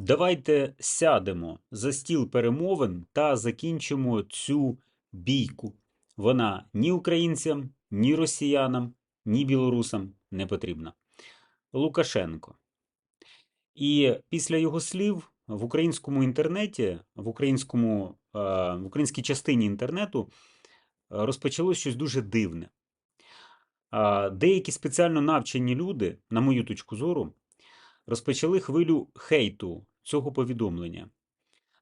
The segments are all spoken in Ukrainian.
Давайте сядемо за стіл перемовин та закінчимо цю бійку. Вона ні українцям, ні росіянам, ні білорусам не потрібна. Лукашенко. І після його слів в українському інтернеті, в українському, е, в українській частині інтернету е, розпочалось щось дуже дивне. Деякі спеціально навчені люди, на мою точку зору, розпочали хвилю хейту цього повідомлення.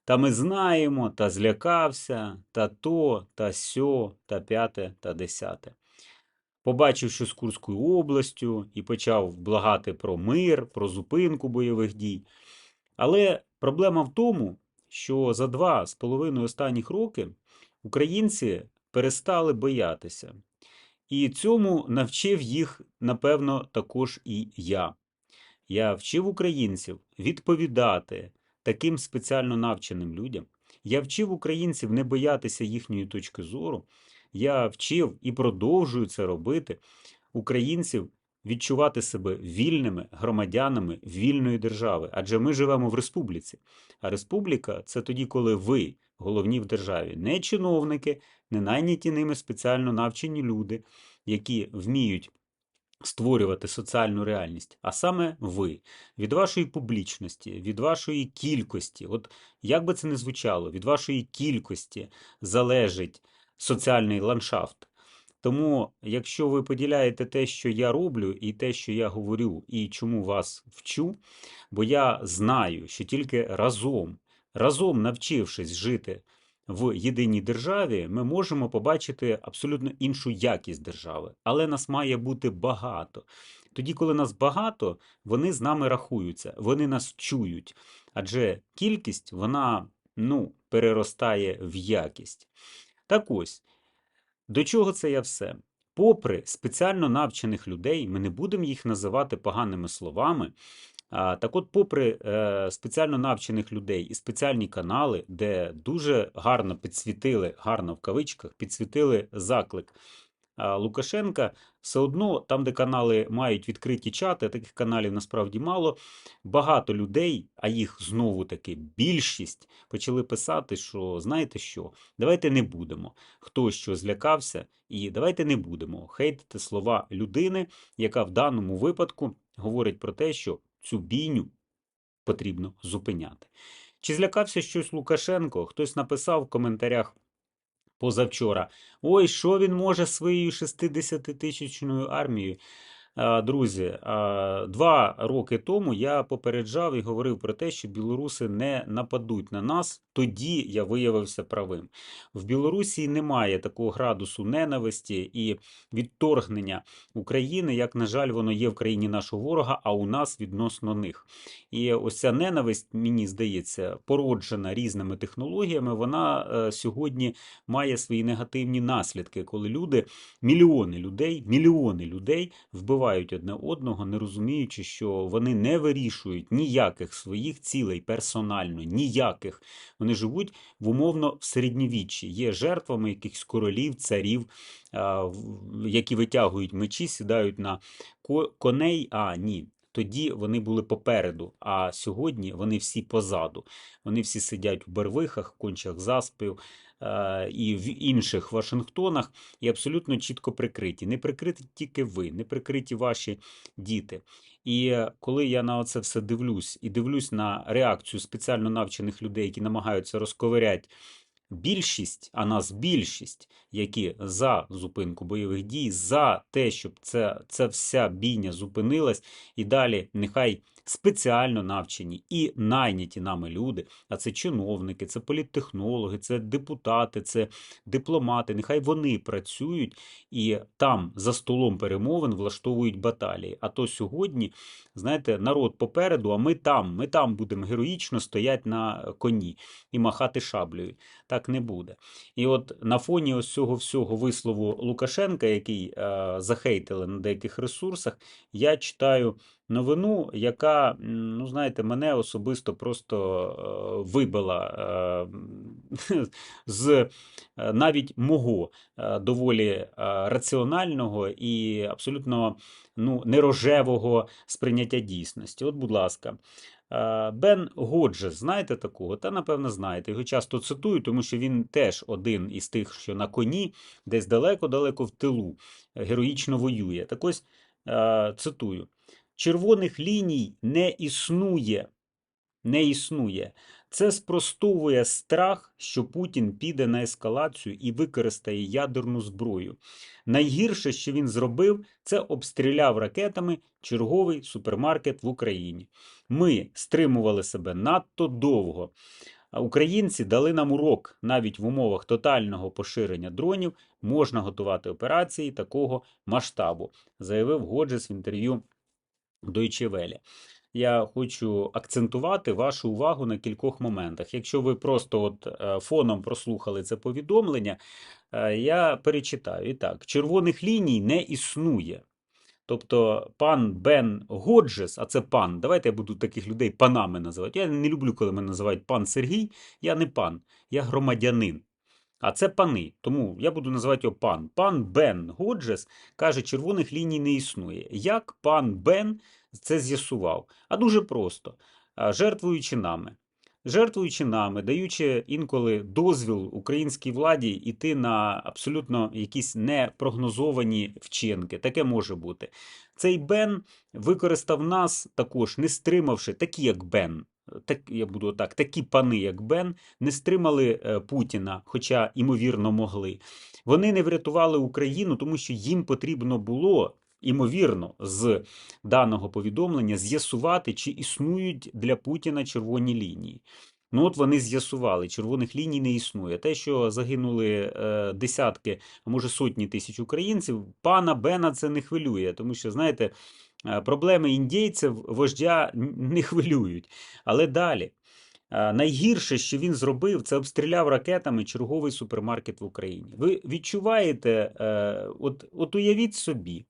Та ми знаємо, та злякався, та то, та сьо, та п'яте, та десяте. Побачив, що з Курською областю, і почав благати про мир, про зупинку бойових дій. Але проблема в тому, що за два з половиною останніх роки українці перестали боятися. І цьому навчив їх, напевно, також і я. Я вчив українців відповідати таким спеціально навченим людям. Я вчив українців не боятися їхньої точки зору. Я вчив і продовжую це робити українців відчувати себе вільними громадянами вільної держави. Адже ми живемо в республіці. А республіка це тоді, коли ви головні в державі, не чиновники, не найняті ними спеціально навчені люди, які вміють створювати соціальну реальність, а саме ви, від вашої публічності, від вашої кількості, от як би це не звучало, від вашої кількості залежить соціальний ландшафт. Тому, якщо ви поділяєте те, що я роблю, і те, що я говорю, і чому вас вчу, бо я знаю, що тільки разом, разом навчившись жити в єдиній державі, ми можемо побачити абсолютно іншу якість держави. Але нас має бути багато. Тоді, коли нас багато, вони з нами рахуються, вони нас чують. Адже кількість вона ну, переростає в якість. Так ось, до чого це я все? Попри спеціально навчених людей, ми не будемо їх називати поганими словами. Так от, попри е, спеціально навчених людей і спеціальні канали, де дуже гарно підсвітили, гарно в кавичках, підсвітили заклик Лукашенка, все одно, там, де канали мають відкриті чати, таких каналів насправді мало. Багато людей, а їх знову таки більшість, почали писати, що знаєте що, давайте не будемо. Хто що злякався, і давайте не будемо хейтити слова людини, яка в даному випадку говорить про те, що цю бійню потрібно зупиняти. Чи злякався щось Лукашенко? Хтось написав в коментарях позавчора: Ой, що він може своєю 60-тисячною армією? Друзі, два роки тому я попереджав і говорив про те, що білоруси не нападуть на нас. Тоді я виявився правим. В Білорусі немає такого градусу ненависті і відторгнення України, як, на жаль, воно є в країні нашого ворога, а у нас відносно них. І ось ця ненависть, мені здається, породжена різними технологіями. Вона е, сьогодні має свої негативні наслідки, коли люди, мільйони людей, мільйони людей вбивають вбивають одне одного, не розуміючи, що вони не вирішують ніяких своїх цілей персонально, ніяких. Вони живуть в умовно в середньовіччі, є жертвами якихось королів, царів, які витягують мечі, сідають на коней. А ні. Тоді вони були попереду, а сьогодні вони всі позаду. Вони всі сидять в барвихах, кончах заспів, Е, і в інших Вашингтонах, і абсолютно чітко прикриті. Не прикриті тільки ви, не прикриті ваші діти. І коли я на це все дивлюсь і дивлюсь на реакцію спеціально навчених людей, які намагаються розковиряти більшість, а нас більшість, які за зупинку бойових дій, за те, щоб це, це вся бійня зупинилась, і далі нехай спеціально навчені і найняті нами люди, а це чиновники, це політтехнологи, це депутати, це дипломати. Нехай вони працюють і там за столом перемовин влаштовують баталії. А то сьогодні, знаєте, народ попереду, а ми там, ми там будемо героїчно стояти на коні і махати шаблею. Так не буде. І от на фоні ось цього всього вислову Лукашенка, який е, захейтили на деяких ресурсах, я читаю новину, яка, ну знаєте, мене особисто просто е, вибила е, з е, навіть мого доволі раціонального і абсолютно ну, нерожевого сприйняття дійсності. От, будь ласка, Бен Годжес, знаєте такого? Та, напевно, знаєте. Його часто цитую, тому що він теж один із тих, що на коні, десь далеко-далеко в тилу, героїчно воює. Так ось цитую: червоних ліній не існує. Не існує. Це спростовує страх, що Путін піде на ескалацію і використає ядерну зброю. Найгірше, що він зробив, це обстріляв ракетами черговий супермаркет в Україні. Ми стримували себе надто довго. Українці дали нам урок навіть в умовах тотального поширення дронів можна готувати операції такого масштабу, заявив Годжес в інтерв'ю Deutsche Welle. Я хочу акцентувати вашу увагу на кількох моментах. Якщо ви просто от е, фоном прослухали це повідомлення, е, я перечитаю. І так, червоних ліній не існує. Тобто пан Бен Годжес, а це пан, давайте я буду таких людей панами називати. Я не люблю, коли мене називають пан Сергій. Я не пан, я громадянин. А це пани, тому я буду називати його пан. Пан Бен Годжес каже, червоних ліній не існує. Як пан Бен це з'ясував? А дуже просто, жертвуючи нами. Жертвуючи нами, даючи інколи дозвіл українській владі йти на абсолютно якісь непрогнозовані вчинки. Таке може бути. Цей Бен використав нас також, не стримавши, такі як Бен. Так, я буду так, такі пани, як Бен, не стримали е, Путіна, хоча ймовірно могли. Вони не врятували Україну, тому що їм потрібно було. Імовірно, з даного повідомлення з'ясувати, чи існують для Путіна червоні лінії. Ну, от вони з'ясували, червоних ліній не існує. Те, що загинули е, десятки, а може сотні тисяч українців, пана Бена це не хвилює, тому що, знаєте, проблеми індійців вождя не хвилюють. Але далі. Е, Найгірше, що він зробив, це обстріляв ракетами черговий супермаркет в Україні. Ви відчуваєте, е, от, от уявіть собі,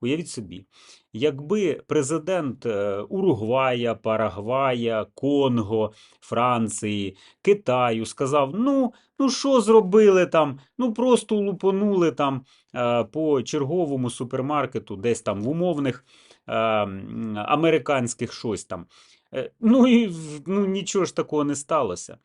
уявіть собі, якби президент е, Уругвая, Парагвая, Конго, Франції, Китаю сказав: ну, ну що зробили там? Ну просто лупонули там е, по черговому супермаркету, десь там в умовних е, американських щось там. Е, Ну і ну, нічого ж такого не сталося.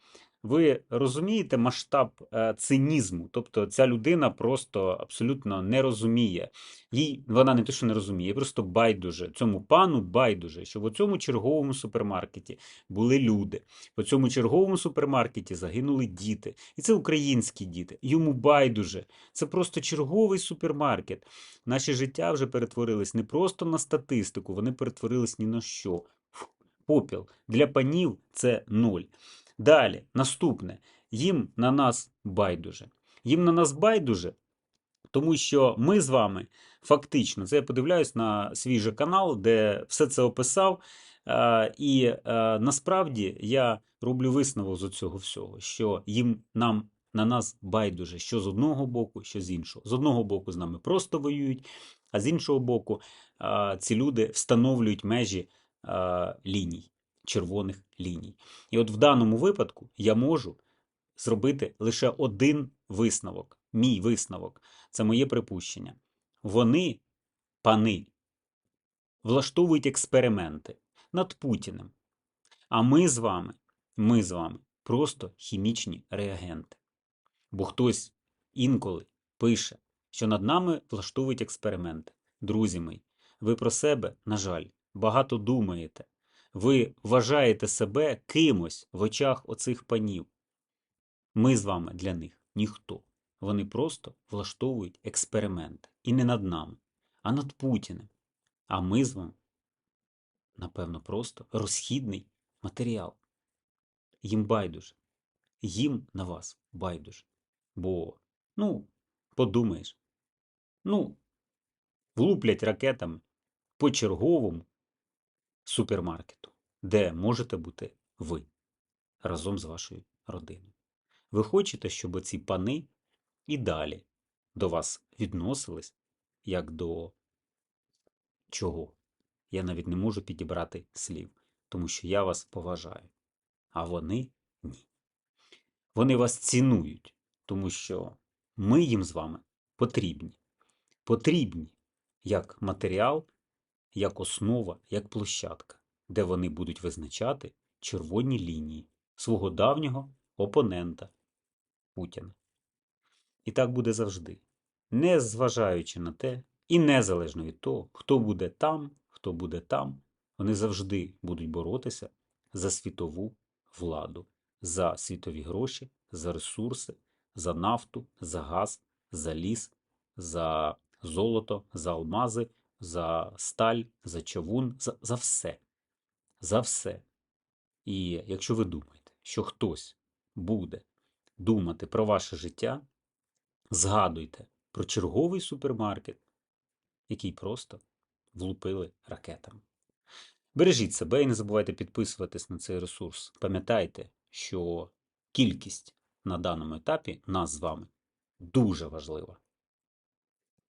Ви розумієте масштаб е, цинізму? Тобто ця людина просто абсолютно не розуміє. Їй вона не те, що не розуміє, просто байдуже. Цьому пану байдуже, що в цьому черговому супермаркеті були люди. В цьому черговому супермаркеті загинули діти. І це українські діти. Йому байдуже. Це просто черговий супермаркет. Наші життя вже перетворились не просто на статистику, вони перетворились ні на що. Попіл. Для панів це ноль. Далі, наступне. Їм на нас байдуже. Їм на нас байдуже, тому що ми з вами фактично, це я подивляюсь на свій же канал, де все це описав. е, І е, насправді я роблю висновок з цього всього, що їм нам на нас байдуже, що з одного боку, що з іншого. З одного боку з нами просто воюють, а з іншого боку, е, ці люди встановлюють межі ліній, червоних ліній. І от в даному випадку я можу зробити лише один висновок. Мій висновок це моє припущення. Вони, пани, влаштовують експерименти над Путіним. А ми з вами, ми з вами просто хімічні реагенти. Бо хтось інколи пише, що над нами влаштовують експерименти. Друзі мої, ви про себе, на жаль, багато думаєте. Ви вважаєте себе кимось в очах оцих панів. Ми з вами для них ніхто. Вони просто влаштовують експерименти. І не над нами, а над Путіним. А ми з вами, напевно, просто розхідний матеріал. Їм байдуже. Їм на вас байдуже. Бо, ну, подумаєш, ну, влуплять ракетами по черговому супермаркету, де можете бути ви разом з вашою родиною. Ви хочете, щоб ці пани і далі до вас відносились як до чого? Я навіть не можу підібрати слів, тому що я вас поважаю, а вони ні. Вони вас цінують, тому що ми їм з вами потрібні. Потрібні як матеріал, як основа, як площадка. де вони будуть визначати червоні лінії свого давнього опонента Путіна. І так буде завжди, не зважаючи на те, і незалежно від того, хто буде там, хто буде там, вони завжди будуть боротися за світову владу, за світові гроші, за ресурси, за нафту, за газ, за ліс, за золото, за алмази, за сталь, за човун, за, за все. За все. І якщо ви думаєте, що хтось буде думати про ваше життя, згадуйте про черговий супермаркет, який просто влупили ракетами. Бережіть себе і не забувайте підписуватись на цей ресурс. Пам'ятайте, що кількість на даному етапі нас з вами дуже важлива.